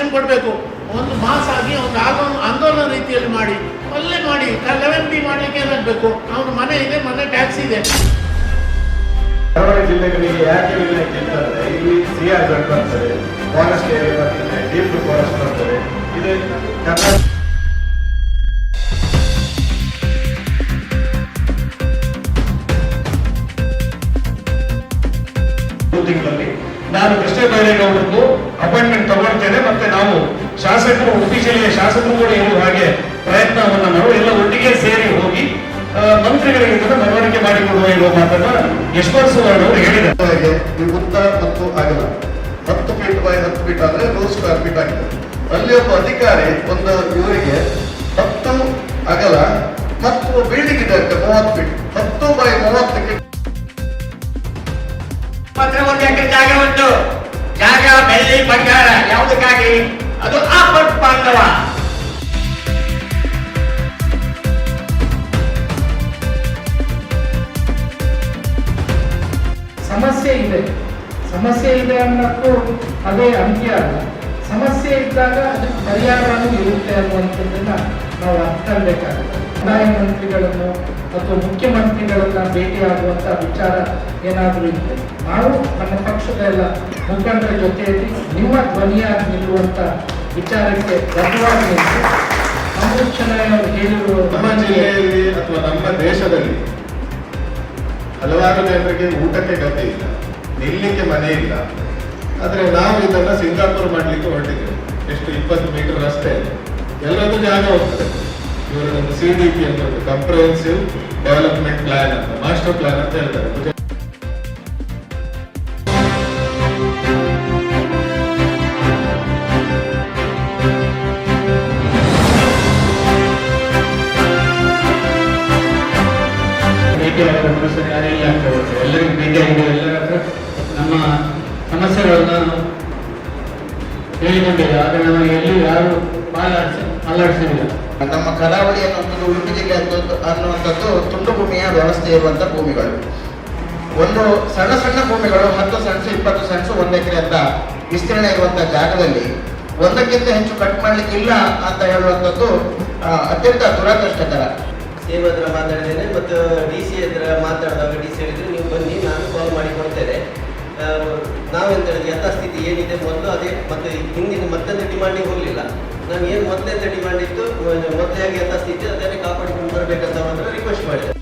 Action ಕೊಡಬೇಕು. ಒಂದು mass ಆಗಿ ಒಂದು ಆಂದೋಲನ ಆಂದೋಲನ ರೀತಿಯಲ್ಲಿ ಮಾಡಿ ಅಲ್ಲೇ ಮಾಡಿ ಲೆವೆನ್ ಬಿ ಮಾಡಲಿಕ್ಕೆ ಏನಾಗಬೇಕು? ಅವನ ಮನೆ ಇದೆ, ಮನೆ ಟ್ಯಾಕ್ಸ್ ಇದೆ. ಕರಾವಳಿ ಜಿಲ್ಲೆಗಳಿಗೆ ಯಾಕೆ ವಿನಾಯಿತಿ ಅಂತಂದರೆ ಇಲ್ಲಿ ಸಿ ಆರ್ ಝಡ್ ಬರ್ತದೆ ಫಾರೆಸ್ಟ್ ಏರಿಯಾ ಬರ್ತದೆ ಡೀಪ್ ಫಾರೆಸ್ಟ್ ಬರ್ತದೆ ಇದು ಕರ್ನಾಟಕ ಶಾಸಕರು ಉಡುಪಿ ಜಿಲ್ಲೆಯ ಶಾಸಕರು ಕೂಡ ಇರುವ ಹಾಗೆ ಪ್ರಯತ್ನವನ್ನು ನಾವು ಎಲ್ಲ ಒಟ್ಟಿಗೆ ಸೇರಿ ಹೋಗಿ ಮಂತ್ರಿಗಳಿಗೆ ಕೂಡ ಮನವರಿಕೆ ಮಾಡಿಕೊಡುವ ಎನ್ನುವ ಮಾತನ್ನ ಯಶವಂತ್ ಸುವರ್ಣ ಅವರು ಹೇಳಿದ್ದಾರೆ. ಉದ್ದ ಮತ್ತು ಅಗಲ ಹತ್ತು ಫೀಟ್ ಬೈ ಹತ್ತು ಫೀಟ್ ಆದ್ರೆ ನೂರು ಸ್ಕ್ವೇರ್ ಫೀಟ್ ಆಗಿದೆ. ಅಲ್ಲಿ ಒಬ್ಬ ಅಧಿಕಾರಿ ಒಂದು ಇವರಿಗೆ ಹತ್ತು ಅಗಲ ಮತ್ತು ಬಿಲ್ಡಿಂಗ್ ಇದೆ ಅಂತೆ ಮೂವತ್ತು ಫೀಟ್ ಹತ್ತು ಬೈ ಮೂವತ್ತು ಫೀಟ್ ಮಾತ್ರ ಒಂದು ಎಕರೆ ಜಾಗ ಉಂಟು? ಜಾಗ ಬೆಳ್ಳಿ ಬಂಗಾರ ಯಾವುದಕ್ಕಾಗಿ? ಅದು ಆಪತ್ ಪಾಂಡವ. ಸಮಸ್ಯೆ ಇದೆ. ಸಮಸ್ಯೆ ಇದೆ ಅನ್ನೋಕ್ಕೂ ಅದೇ ಅಂತ್ಯ ಅಲ್ಲ. ಸಮಸ್ಯೆ ಇದ್ದಾಗ ಅದಕ್ಕೆ ಪರಿಹಾರನೂ ಇರುತ್ತೆ ಅನ್ನುವಂಥದ್ದನ್ನ ನಾವು ಅರ್ಥಬೇಕಾಗುತ್ತೆ. ಕಂದಾಯ ಮಂತ್ರಿಗಳನ್ನು ಅಥವಾ ಮುಖ್ಯಮಂತ್ರಿಗಳನ್ನ ಭೇಟಿಯಾಗುವಂತ ವಿಚಾರ ಏನಾದರೂ ಇದ್ರೆ ನಾವು ನಮ್ಮ ಪಕ್ಷದ ಎಲ್ಲ ಮುಖಂಡರ ಜೊತೆಯಲ್ಲಿ ನಿಮ್ಮ ಧ್ವನಿಯಾಗಿ ನಿಲ್ಲುವಂತ ವಿಚಾರಕ್ಕೆ ಬದ್ಧವಾಗಿ ನಿಂತು ಅಮೃತ್ ನಮ್ಮ ಜಿಲ್ಲೆಯಲ್ಲಿ ಅಥವಾ ನಮ್ಮ ದೇಶದಲ್ಲಿ ಹಲವಾರು ಜನರಿಗೆ ಊಟಕ್ಕೆ ಗತಿ ಇಲ್ಲ, ನಿಲ್ಲಿಕ್ಕೆ ಮನೆ ಇಲ್ಲ. ಆದ್ರೆ ನಾವು ಇದನ್ನ ಸಿಂಗಾಪುರ್ ಮಾಡ್ಲಿಕ್ಕೆ ಹೊರಟಿದ್ದೇವೆ. ಎಷ್ಟು ಇಪ್ಪತ್ತು ಮೀಟರ್ ರಸ್ತೆ, ಎಲ್ಲದೂ ಜಾಗ ಹೋಗ್ತದೆ. ಇವರದೊಂದು ಸಿ ಡಿ ಪಿ ಅಂತ ಒಂದು ಕಂಪ್ರಹೆನ್ಸಿವ್ ಡೆವಲಪ್ಮೆಂಟ್ ಪ್ಲಾನ್ ಅಂತ ಮಾಸ್ಟರ್ ಪ್ಲಾನ್ ಅಂತ ಹೇಳ್ತಾರೆ. ಗುಜರಾತ್ ಭೇಟಿಯಾದ ಪುರುಷರು ಯಾರೆಲ್ಲ ಆಗ್ತಾ ಹೋಗ್ತಾರೆ ಎಲ್ಲರಿಗೂ ಭೇಟಿಯಾಗಿದೆ ಎಲ್ಲರ ಕರಾವಳಿ ಅನ್ನುವಂಥದ್ದು ಉಡುಪಿ ಜಿಲ್ಲೆ ಅನ್ನುವಂಥದ್ದು ತುಂಡು ಭೂಮಿಯ ವ್ಯವಸ್ಥೆ ಇರುವಂಥ ಭೂಮಿಗಳು. ಒಂದು ಸಣ್ಣ ಸಣ್ಣ ಭೂಮಿಗಳು, ಹತ್ತು ಸೆಂಟ್ಸ್, ಇಪ್ಪತ್ತು ಸೆಣಸು ಒಂದು ಎಕರೆ ಅಂತ ವಿಸ್ತೀರ್ಣ ಇರುವಂಥ ಜಾಗದಲ್ಲಿ ಒಂದಕ್ಕಿಂತ ಹೆಚ್ಚು ಕಟ್ ಮಾಡ್ಲಿಕ್ಕಿಲ್ಲ ಅಂತ ಹೇಳುವಂಥದ್ದು ಅತ್ಯಂತ ದುರದೃಷ್ಟಕರ. ಸೇಮ್ ಹತ್ರ ಮಾತಾಡಿದ್ದೇನೆ, ಮತ್ತು ಡಿ ಸಿ ಹತ್ರ ಮಾತಾಡಿದಾಗ ಡಿ ಸಿ ಹೇಳಿದ್ರು, ನೀವು ಬನ್ನಿ, ನಾನು ಕಾಲ್ ಮಾಡಿ ಕೊಡ್ತೇನೆ ನಾವೆಂತ ಹೇಳಿದ್ವಿ, ಯಥಾಸ್ಥಿತಿ ಏನಿದೆ ಮೊದಲು ಅದೇ, ಮತ್ತೆ ಹಿಂದಿನ ಮತ್ತೊಂದು ಡಿಮಾಂಡಿಗೆ ಹೋಗಲಿಲ್ಲ. ಏನು ಮೊದಲೇ ಡಿಮ್ಯಾಂಡ್ ಇತ್ತು ಸ್ಥಿತಿ, ಅದನ್ನೇ ಕಾಪಾಡಿಕೊಂಡು ಬರಬೇಕಂತ ಮಾತ್ರ ರಿಕ್ವೆಸ್ಟ್ ಮಾಡಿದೆ.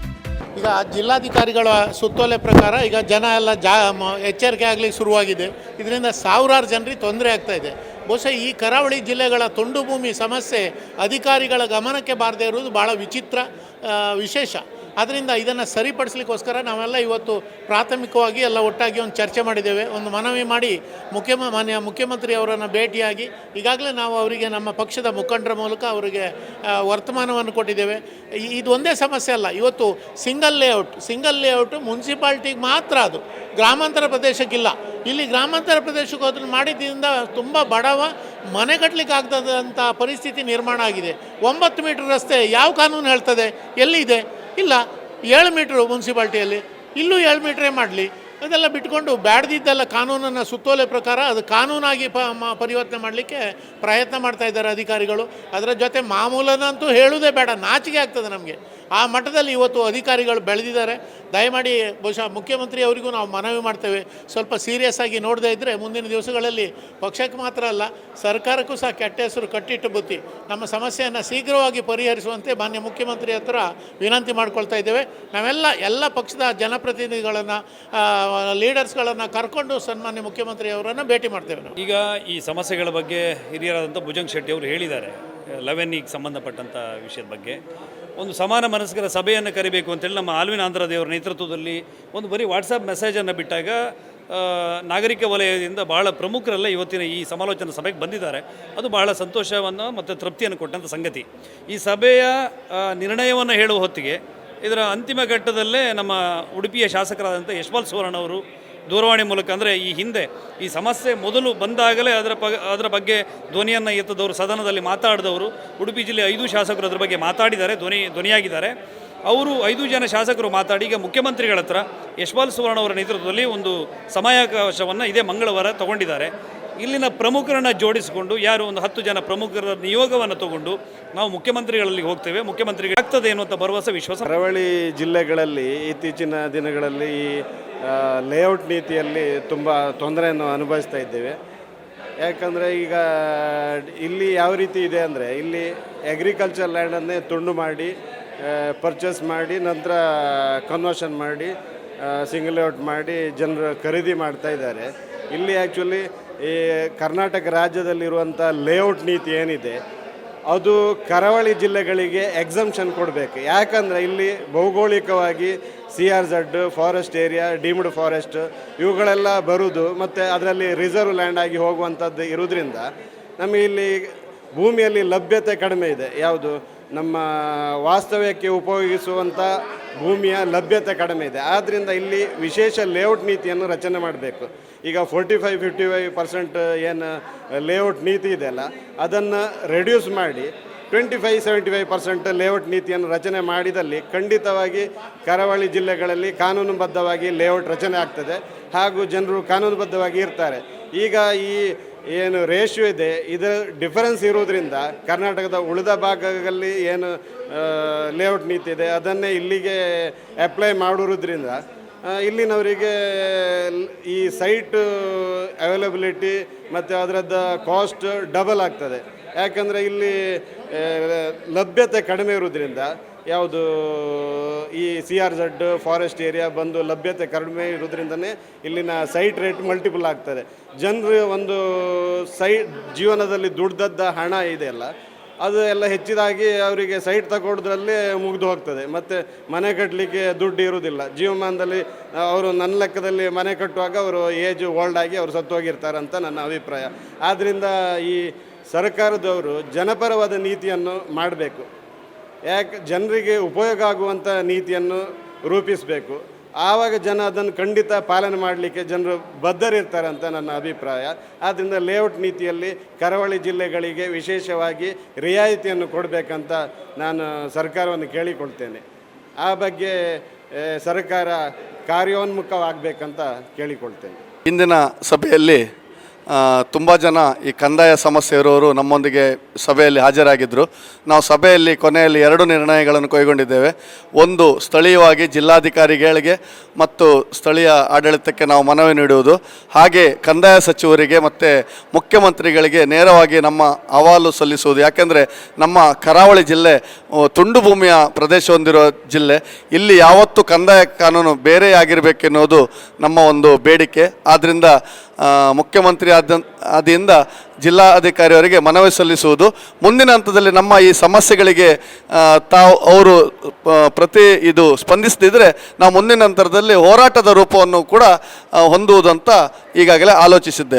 ಈಗ ಜಿಲ್ಲಾಧಿಕಾರಿಗಳ ಸುತ್ತೋಲೆ ಪ್ರಕಾರ ಈಗ ಜನ ಎಲ್ಲ ಜಾ ಎಚ್ಚರಿಕೆ ಆಗಲಿಕ್ಕೆ ಶುರುವಾಗಿದೆ. ಇದರಿಂದ ಸಾವಿರಾರು ಜನರಿಗೆ ತೊಂದರೆ ಆಗ್ತಾ ಇದೆ. ಬಹುಶಃ ಈ ಕರಾವಳಿ ಜಿಲ್ಲೆಗಳ ತುಂಡು ಭೂಮಿ ಸಮಸ್ಯೆ ಅಧಿಕಾರಿಗಳ ಗಮನಕ್ಕೆ ಬಾರದೇ ಇರುವುದು ಭಾಳ ವಿಚಿತ್ರ ವಿಶೇಷ. ಆದ್ದರಿಂದ ಇದನ್ನು ಸರಿಪಡಿಸ್ಲಿಕ್ಕೋಸ್ಕರ ನಾವೆಲ್ಲ ಇವತ್ತು ಪ್ರಾಥಮಿಕವಾಗಿ ಎಲ್ಲ ಒಟ್ಟಾಗಿ ಒಂದು ಚರ್ಚೆ ಮಾಡಿದ್ದೇವೆ. ಒಂದು ಮನವಿ ಮಾಡಿ ಮುಖ್ಯಮ, ಮಾನ್ಯ ಮುಖ್ಯಮಂತ್ರಿ ಅವರನ್ನು ಭೇಟಿಯಾಗಿ ಈಗಾಗಲೇ ನಾವು ಅವರಿಗೆ ನಮ್ಮ ಪಕ್ಷದ ಮುಖಂಡರ ಮೂಲಕ ಅವರಿಗೆ ವರ್ತಮಾನವನ್ನು ಕೊಟ್ಟಿದ್ದೇವೆ. ಇದು ಒಂದೇ ಸಮಸ್ಯೆ ಅಲ್ಲ. ಇವತ್ತು ಸಿಂಗಲ್ ಲೇಔಟ್ ಸಿಂಗಲ್ ಲೇಔಟ್ ಮುನ್ಸಿಪಾಲ್ಟಿಗೆ ಮಾತ್ರ ಅದು. ಗ್ರಾಮಾಂತರ ಪ್ರದೇಶಕ್ಕಿಲ್ಲ. ಇಲ್ಲಿ ಗ್ರಾಮಾಂತರ ಪ್ರದೇಶಕ್ಕೆ ಅದನ್ನು ಮಾಡಿದ್ದರಿಂದ ತುಂಬ ಬಡವ ಮನೆ ಕಟ್ಟಲಿಕ್ಕೆ ಆಗ್ತದಂಥ ಪರಿಸ್ಥಿತಿ ನಿರ್ಮಾಣ ಆಗಿದೆ. ಒಂಬತ್ತು ಮೀಟರ್ ರಸ್ತೆ ಯಾವ ಕಾನೂನು ಹೇಳ್ತದೆ? ಎಲ್ಲಿದೆ? ಇಲ್ಲ, ಏಳು ಮೀಟ್ರು ಮುನ್ಸಿಪಾಲ್ಟಿಯಲ್ಲಿ, ಇಲ್ಲೂ ಏಳು ಮೀಟ್ರೇ ಮಾಡಲಿ. ಅದೆಲ್ಲ ಬಿಟ್ಕೊಂಡು ಬ್ಯಾಡ್ದಿದ್ದೆಲ್ಲ ಕಾನೂನನ್ನು ಸುತ್ತೋಲೆ ಪ್ರಕಾರ ಅದು ಕಾನೂನಾಗಿ ಪ ಪರಿವರ್ತನೆ ಮಾಡಲಿಕ್ಕೆ ಪ್ರಯತ್ನ ಮಾಡ್ತಾ ಇದ್ದಾರೆ ಅಧಿಕಾರಿಗಳು. ಅದರ ಜೊತೆ ಮಾಮೂಲನಂತೂ ಹೇಳುವುದೇ ಬೇಡ, ನಾಚಿಕೆ ಆಗ್ತದೆ ನಮಗೆ. ಆ ಮಟ್ಟದಲ್ಲಿ ಇವತ್ತು ಅಧಿಕಾರಿಗಳು ಬೆಳೆದಿದ್ದಾರೆ. ದಯಮಾಡಿ ಬಹುಶಃ ಮುಖ್ಯಮಂತ್ರಿ ಅವರಿಗೂ ನಾವು ಮನವಿ ಮಾಡ್ತೇವೆ. ಸ್ವಲ್ಪ ಸೀರಿಯಸ್ ಆಗಿ ನೋಡದೇ ಇದ್ದರೆ ಮುಂದಿನ ದಿವಸಗಳಲ್ಲಿ ಪಕ್ಷಕ್ಕೆ ಮಾತ್ರ ಅಲ್ಲ, ಸರ್ಕಾರಕ್ಕೂ ಸಹ ಕೆಟ್ಟ ಹೆಸರು ಕಟ್ಟಿಟ್ಟು ಬುತ್ತಿ, ನಮ್ಮ ಸಮಸ್ಯೆಯನ್ನು ಶೀಘ್ರವಾಗಿ ಪರಿಹರಿಸುವಂತೆ ಮಾನ್ಯ ಮುಖ್ಯಮಂತ್ರಿ ಹತ್ರ ವಿನಂತಿ ಮಾಡ್ಕೊಳ್ತಾ ಇದ್ದೇವೆ. ನಾವೆಲ್ಲ ಎಲ್ಲ ಪಕ್ಷದ ಜನಪ್ರತಿನಿಧಿಗಳನ್ನು ಲೀಡರ್ಸ್ಗಳನ್ನು ಕರ್ಕೊಂಡು ಸನ್ಮಾನ್ಯ ಮುಖ್ಯಮಂತ್ರಿ ಅವರನ್ನು ಭೇಟಿ ಮಾಡ್ತೇವೆ ಈಗ ಈ ಸಮಸ್ಯೆಗಳ ಬಗ್ಗೆ ಹಿರಿಯರಾದಂಥ ಭುಜಂಗ್ ಶೆಟ್ಟಿ ಅವರು ಹೇಳಿದ್ದಾರೆ. ಲೆವೆನ್ನಿಗೆ ಸಂಬಂಧಪಟ್ಟಂಥ ವಿಷಯದ ಬಗ್ಗೆ. ಒಂದು ಸಮಾನ ಮನಸ್ಕರ ಸಭೆಯನ್ನು ಕರಿಬೇಕು ಅಂತೇಳಿ ನಮ್ಮ ಆಲ್ವಿನ ಆಂಧ್ರ ದೇವರ ನೇತೃತ್ವದಲ್ಲಿ ಒಂದು ಬರೀ ವಾಟ್ಸಪ್ ಮೆಸೇಜನ್ನು ಬಿಟ್ಟಾಗ ನಾಗರಿಕ ವಲಯದಿಂದ ಬಹಳ ಪ್ರಮುಖರೆಲ್ಲ ಇವತ್ತಿನ ಈ ಸಮಾಲೋಚನಾ ಸಭೆಗೆ ಬಂದಿದ್ದಾರೆ. ಅದು ಬಹಳ ಸಂತೋಷವನ್ನು ಮತ್ತು ತೃಪ್ತಿಯನ್ನು ಕೊಟ್ಟಂಥ ಸಂಗತಿ. ಈ ಸಭೆಯ ನಿರ್ಣಯವನ್ನು ಹೇಳುವ ಹೊತ್ತಿಗೆ ಇದರ ಅಂತಿಮ ಘಟ್ಟದಲ್ಲೇ ನಮ್ಮ ಉಡುಪಿಯ ಶಾಸಕರಾದಂಥ ಯಶ್ಪಾಲ್ ಸುವರ್ಣ ಅವರು ದೂರವಾಣಿ ಮೂಲಕ ಅಂದರೆ ಈ ಹಿಂದೆ ಈ ಸಮಸ್ಯೆ ಮೊದಲು ಬಂದಾಗಲೇ ಅದರ ಪ ಅದರ ಬಗ್ಗೆ ಧ್ವನಿಯನ್ನು ಎತ್ತದವರು, ಸದನದಲ್ಲಿ ಮಾತಾಡಿದವರು. ಉಡುಪಿ ಜಿಲ್ಲೆ ಐದು ಶಾಸಕರು ಅದರ ಬಗ್ಗೆ ಮಾತಾಡಿದ್ದಾರೆ, ಧ್ವನಿ, ಧ್ವನಿಯಾಗಿದ್ದಾರೆ. ಅವರು ಐದು ಜನ ಶಾಸಕರು ಮಾತಾಡಿ, ಈಗ ಮುಖ್ಯಮಂತ್ರಿಗಳ ಹತ್ರ ಯಶ್ಪಾಲ್ ಸುವರ್ಣ ಅವರ ನೇತೃತ್ವದಲ್ಲಿ ಒಂದು ಸಮಯಾವಕಾಶವನ್ನು ಇದೇ ಮಂಗಳವಾರ ತಗೊಂಡಿದ್ದಾರೆ. ಇಲ್ಲಿನ ಪ್ರಮುಖರನ್ನು ಜೋಡಿಸಿಕೊಂಡು, ಯಾರು ಒಂದು ಹತ್ತು ಜನ ಪ್ರಮುಖರ ನಿಯೋಗವನ್ನು ತಗೊಂಡು ನಾವು ಮುಖ್ಯಮಂತ್ರಿಗಳಲ್ಲಿ ಹೋಗ್ತೇವೆ. ಮುಖ್ಯಮಂತ್ರಿಗೆ ಆಗ್ತದೆ ಅನ್ನುವಂಥ ಭರವಸೆ, ವಿಶ್ವಾಸ. ಕರಾವಳಿ ಜಿಲ್ಲೆಗಳಲ್ಲಿ ಇತ್ತೀಚಿನ ದಿನಗಳಲ್ಲಿ ಈ ಲೇಔಟ್ ನೀತಿಯಲ್ಲಿ ತುಂಬ ತೊಂದರೆಯನ್ನು ಅನುಭವಿಸ್ತಾ ಇದ್ದೇವೆ. ಯಾಕಂದರೆ ಈಗ ಇಲ್ಲಿ ಯಾವ ರೀತಿ ಇದೆ ಅಂದರೆ ಇಲ್ಲಿ ಅಗ್ರಿಕಲ್ಚರ್ ಲ್ಯಾಂಡನ್ನೇ ತುಂಡು ಮಾಡಿ ಪರ್ಚೇಸ್ ಮಾಡಿ, ನಂತರ ಕನ್ವರ್ಷನ್ ಮಾಡಿ ಸಿಂಗಲ್ ಲೇಔಟ್ ಮಾಡಿ ಜನರು ಖರೀದಿ ಮಾಡ್ತಾ ಇದ್ದಾರೆ. ಇಲ್ಲಿ ಆ್ಯಕ್ಚುಲಿ ಈ ಕರ್ನಾಟಕ ರಾಜ್ಯದಲ್ಲಿರುವಂಥ ಲೇಔಟ್ ನೀತಿ ಏನಿದೆ ಅದು ಕರಾವಳಿ ಜಿಲ್ಲೆಗಳಿಗೆ ಎಕ್ಸಮ್ಷನ್ ಕೊಡಬೇಕು. ಯಾಕಂದರೆ ಇಲ್ಲಿ ಭೌಗೋಳಿಕವಾಗಿ C R Z forest area deemed forest ಇವುಗಳೆಲ್ಲ ಬರುವುದು ಮತ್ತು ಅದರಲ್ಲಿ ರಿಸರ್ವ್ ಲ್ಯಾಂಡ್ ಆಗಿ ಹೋಗುವಂಥದ್ದು ಇರೋದ್ರಿಂದ ನಮಗೆ ಇಲ್ಲಿ ಭೂಮಿಯಲ್ಲಿ ಲಭ್ಯತೆ ಕಡಿಮೆ ಇದೆ. ಯಾವುದು? ನಮ್ಮ ವಾಸ್ತವ್ಯಕ್ಕೆ ಉಪಯೋಗಿಸುವಂಥ ಭೂಮಿಯ ಲಭ್ಯತೆ ಕಡಿಮೆ ಇದೆ. ಆದ್ದರಿಂದ ಇಲ್ಲಿ ವಿಶೇಷ ಲೇಔಟ್ ನೀತಿಯನ್ನು ರಚನೆ ಮಾಡಬೇಕು. ಈಗ forty five fifty five percent ಏನು ಲೇಔಟ್ ನೀತಿ ಇದೆಯಲ್ಲ ಅದನ್ನು ರೆಡ್ಯೂಸ್ ಮಾಡಿ twenty five seventy five percent layout ನೀತಿಯನ್ನು ರಚನೆ ಮಾಡಿದಲ್ಲಿ ಖಂಡಿತವಾಗಿ ಕರಾವಳಿ ಜಿಲ್ಲೆಗಳಲ್ಲಿ ಕಾನೂನುಬದ್ಧವಾಗಿ ಲೇಔಟ್ ರಚನೆ ಆಗ್ತದೆ. ಹಾಗೂ ಜನರು ಕಾನೂನುಬದ್ಧವಾಗಿ ಇರ್ತಾರೆ. ಈಗ ಈ ಏನು ರೇಷ್ಯೋ ಇದೆ, ಇದರ ಡಿಫರೆನ್ಸ್ ಇರೋದ್ರಿಂದ ಕರ್ನಾಟಕದ ಉಳಿದ ಭಾಗಗಳಲ್ಲಿ ಏನು ಲೇಔಟ್ ನೀತಿ ಇದೆ, ಅದನ್ನೇ ಇಲ್ಲಿಗೆ ಅಪ್ಲೈ ಮಾಡಿರೋದ್ರಿಂದ ಇಲ್ಲಿನವರಿಗೆ ಈ ಸೈಟ್ ಅವೈಲಬಿಲಿಟಿ ಮತ್ತು ಅದರದ್ದು ಕಾಸ್ಟ್ ಡಬಲ್ ಆಗ್ತದೆ. ಯಾಕಂದರೆ ಇಲ್ಲಿ ಲಭ್ಯತೆ ಕಡಿಮೆ ಇರೋದ್ರಿಂದ ಯಾವುದು ಈ C R Z forest area ಬಂದು ಲಭ್ಯತೆ ಕಡಿಮೆ ಇರೋದ್ರಿಂದನೇ ಇಲ್ಲಿನ ಸೈಟ್ ರೇಟ್ ಮಲ್ಟಿಪಲ್ ಆಗ್ತದೆ. ಜನರು ಒಂದು ಸೈಟ್ ಜೀವನದಲ್ಲಿ ದುಡ್ದದ್ದ ಹಣ ಇದೆಯಲ್ಲ ಅದು ಎಲ್ಲ ಹೆಚ್ಚಿದಾಗಿ ಅವರಿಗೆ ಸೈಟ್ ತಗೊಳ್ಳೋದ್ರಲ್ಲೇ ಮುಗಿದು ಹೋಗ್ತದೆ. ಮತ್ತು ಮನೆ ಕಟ್ಟಲಿಕ್ಕೆ ದುಡ್ಡು ಇರುವುದಿಲ್ಲ. ಜೀವಮಾನದಲ್ಲಿ ಅವರು ನನ್ನ ಲೆಕ್ಕದಲ್ಲಿ ಮನೆ ಕಟ್ಟುವಾಗ ಅವರು ಏಜ್ ಓಲ್ಡ್ ಆಗಿ ಅವರು ಸತ್ತೋಗಿರ್ತಾರೆ ಅಂತ ನನ್ನ ಅಭಿಪ್ರಾಯ. ಆದ್ದರಿಂದ ಈ ಸರ್ಕಾರದವರು ಜನಪರವಾದ ನೀತಿಯನ್ನು ಮಾಡಬೇಕು. ಯಾಕೆ ಜನರಿಗೆ ಉಪಯೋಗ ಆಗುವಂಥ ನೀತಿಯನ್ನು ರೂಪಿಸಬೇಕು. ಆವಾಗ ಜನ ಅದನ್ನು ಖಂಡಿತ ಪಾಲನೆ ಮಾಡಲಿಕ್ಕೆ ಜನರು ಬದ್ಧರಿರ್ತಾರೆ ಅಂತ ನನ್ನ ಅಭಿಪ್ರಾಯ. ಆದ್ದರಿಂದ ಲೇಔಟ್ ನೀತಿಯಲ್ಲಿ ಕರಾವಳಿ ಜಿಲ್ಲೆಗಳಿಗೆ ವಿಶೇಷವಾಗಿ ರಿಯಾಯಿತಿಯನ್ನು ಕೊಡಬೇಕಂತ ನಾನು ಸರ್ಕಾರವನ್ನು ಕೇಳಿಕೊಳ್ತೇನೆ. ಆ ಬಗ್ಗೆ ಸರ್ಕಾರ ಕಾರ್ಯೋನ್ಮುಖವಾಗಬೇಕಂತ ಕೇಳಿಕೊಳ್ತೇನೆ. ಇಂದಿನ ಸಭೆಯಲ್ಲಿ ತುಂಬ ಜನ ಈ ಕಂದಾಯ ಸಮಸ್ಯೆ ಇರೋರು ನಮ್ಮೊಂದಿಗೆ ಸಭೆಯಲ್ಲಿ ಹಾಜರಾಗಿದ್ದರು ನಾವು ಸಭೆಯಲ್ಲಿ ಕೊನೆಯಲ್ಲಿ ಎರಡು ನಿರ್ಣಯಗಳನ್ನು ಕೈಗೊಂಡಿದ್ದೇವೆ. ಒಂದು, ಸ್ಥಳೀಯವಾಗಿ ಜಿಲ್ಲಾಧಿಕಾರಿಗಳಿಗೆ ಮತ್ತು ಸ್ಥಳೀಯ ಆಡಳಿತಕ್ಕೆ ನಾವು ಮನವಿ ನೀಡುವುದು. ಹಾಗೆ ಕಂದಾಯ ಸಚಿವರಿಗೆ ಮತ್ತು ಮುಖ್ಯಮಂತ್ರಿಗಳಿಗೆ ನೇರವಾಗಿ ನಮ್ಮ ಅಹವಾಲು ಸಲ್ಲಿಸುವುದು. ಯಾಕೆಂದರೆ ನಮ್ಮ ಕರಾವಳಿ ಜಿಲ್ಲೆ ತುಂಡು ಭೂಮಿಯ ಪ್ರದೇಶ ಹೊಂದಿರುವ ಜಿಲ್ಲೆ. ಇಲ್ಲಿ ಯಾವತ್ತೂ ಕಂದಾಯ ಕಾನೂನು ಬೇರೆಯಾಗಿರಬೇಕೆನ್ನುವುದು ನಮ್ಮ ಒಂದು ಬೇಡಿಕೆ. ಆದ್ದರಿಂದ ಮುಖ್ಯಮಂತ್ರಿ ಆದ ಆದಿಂದ ಜಿಲ್ಲಾಧಿಕಾರಿಯವರಿಗೆ ಮನವಿ ಸಲ್ಲಿಸುವುದು. ಮುಂದಿನ ಹಂತದಲ್ಲಿ ನಮ್ಮ ಈ ಸಮಸ್ಯೆಗಳಿಗೆ ತಾವು, ಅವರು ಪ್ರತಿ ಇದು ಸ್ಪಂದಿಸದಿದ್ದರೆ ನಾವು ಮುಂದಿನ ಹಂತದಲ್ಲಿ ಹೋರಾಟದ ರೂಪವನ್ನು ಕೂಡ ಹೊಂದುವುದಂತ ಈಗಾಗಲೇ ಆಲೋಚಿಸಿದ್ದೇವೆ.